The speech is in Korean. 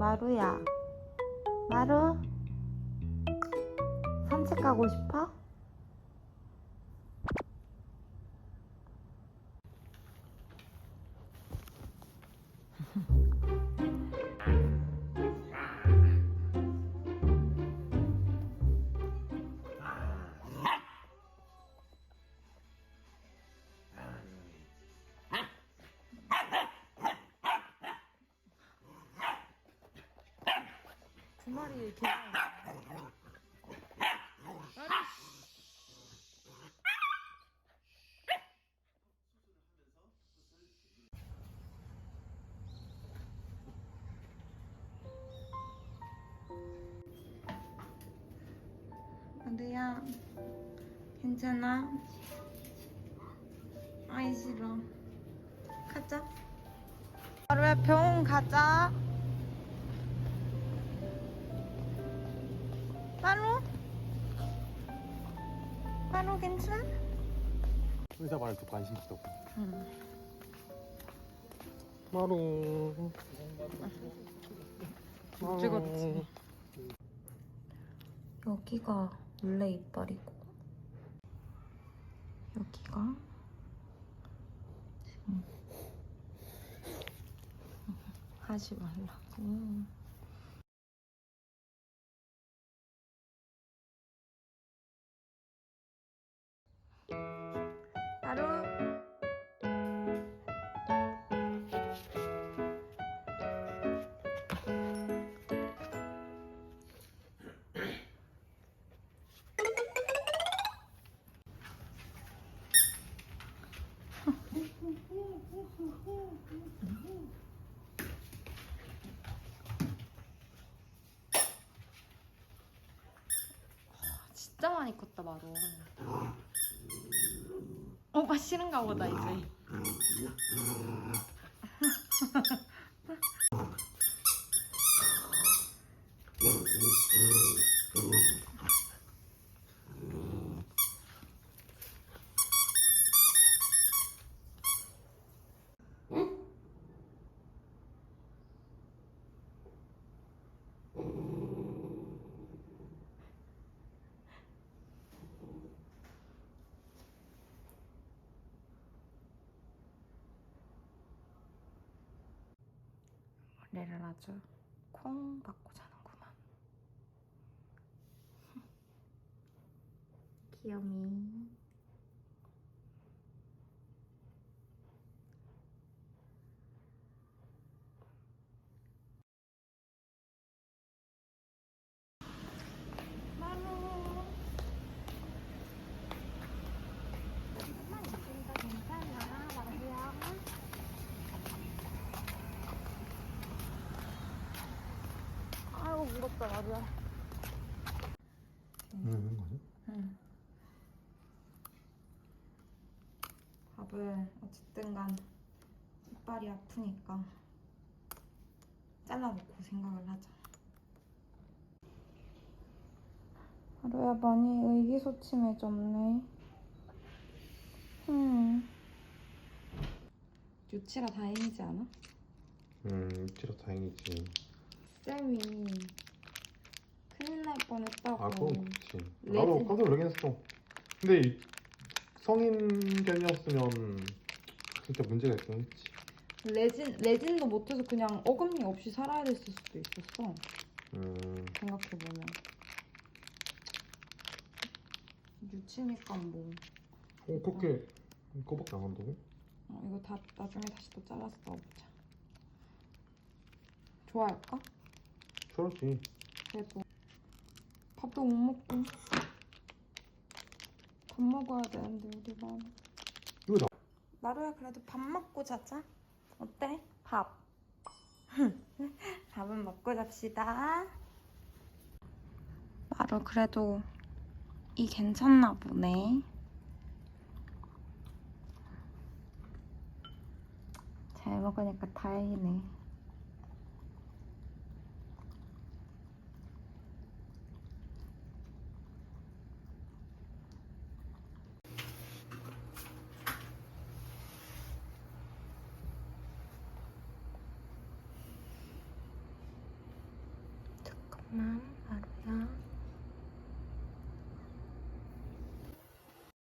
마루야. 마루? 산책 가고 싶어? 두 마리 개. 안돼야 괜찮아? 아이 싫어 가자 하루에 병원 가자 빠루 괜찮아? 의사 말 듣고 관심 있어. 응 마루. 찍었지. 여기가 원래 이빨이고 여기가 지금 하지 말라고 진짜 많이 컸다 마루 오빠 싫은가 보다 이제 머리를 아주 콩 박고 자는구만 귀여미 마루 조금만 있으니까 괜찮아 마루야 마루야 응, 거지? 응. 밥을 어쨌든 간 이빨이 아프니까 잘라놓고 생각을 하자. 하루야 많이 의기소침해졌네. 음. 유치라 다행이지 않아? 응, 입치라 다행이지. 쌤이 큰일 날 뻔했다고. 아, 그건. 레진. 나도 깜짝 놀라긴 했어. 근데 이 성인견이었으면 진짜 문제가 있긴 했지. 레진 레진도 못해서 그냥 어금니 없이 살아야 됐을 수도 있었어. 음, 생각해 보면 유치니까 뭐 어, 그렇게 그거밖에 안 한다고? 어, 이거 다 나중에 다시 또 잘라서 넣어보자. 좋아할까? 그렇지. 그래도 밥도 못 먹고 밥 먹어야 되는데 우리가 이거 나. 나루야 그래도 밥 먹고 자자. 어때? 밥. 밥은 먹고 잡시다. 나루 그래도 이 괜찮나 보네. 잘 먹으니까 다행이네. Mom?